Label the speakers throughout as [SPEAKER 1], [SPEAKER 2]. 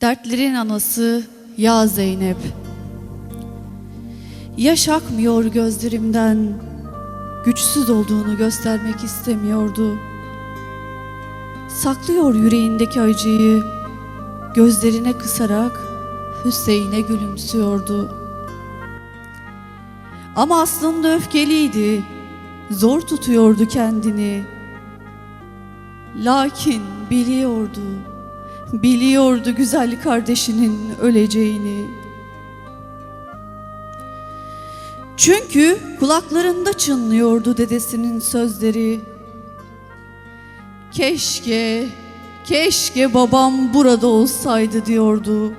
[SPEAKER 1] Dertlerin anası ya Zeynep. Yaş akmıyor gözlerimden. Güçsüz olduğunu göstermek istemiyordu. Saklıyor yüreğindeki acıyı. Gözlerine kısarak Hüseyin'e gülümsüyordu. Ama aslında öfkeliydi. Zor tutuyordu kendini. Lakin biliyordu Biliyordu güzel kardeşinin öleceğini. Çünkü kulaklarında çınlıyordu dedesinin sözleri. Keşke, keşke babam burada olsaydı diyordu.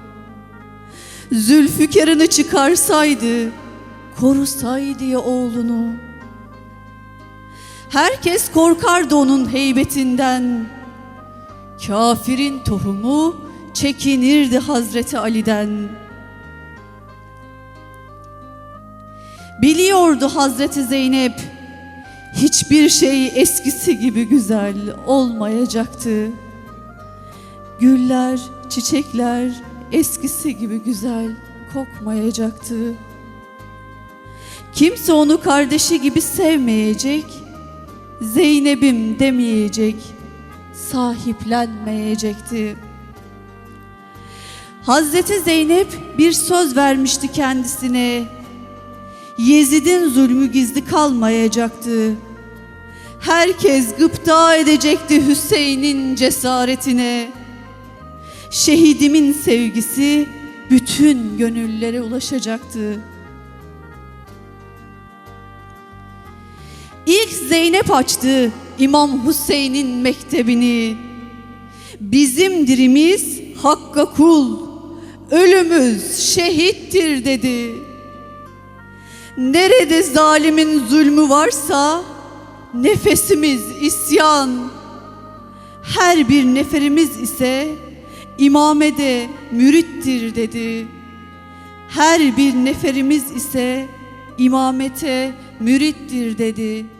[SPEAKER 1] Zülfikar'ını çıkarsaydı, korusaydı ya oğlunu. Herkes korkardı onun heybetinden. Kafirin tohumu çekinirdi Hazreti Ali'den. Biliyordu Hazreti Zeynep hiçbir şey eskisi gibi güzel olmayacaktı. Güller, çiçekler eskisi gibi güzel kokmayacaktı. Kimse onu kardeşi gibi sevmeyecek, Zeynep'im demeyecek, sahiplenmeyecekti. Hazreti Zeynep bir söz vermişti kendisine. Yezid'in zulmü gizli kalmayacaktı. Herkes gıpta edecekti Hüseyin'in cesaretine. Şehidimin sevgisi bütün gönüllere ulaşacaktı. İlk Zeynep açtı İmam Hüseyin'in mektebini. Bizim dirimiz hakka kul, ölümüz şehittir dedi. Nerede zalimin zulmü varsa nefesimiz isyan. Her bir neferimiz ise imamede mürittir dedi. Her bir neferimiz ise imamete mürittir dedi.''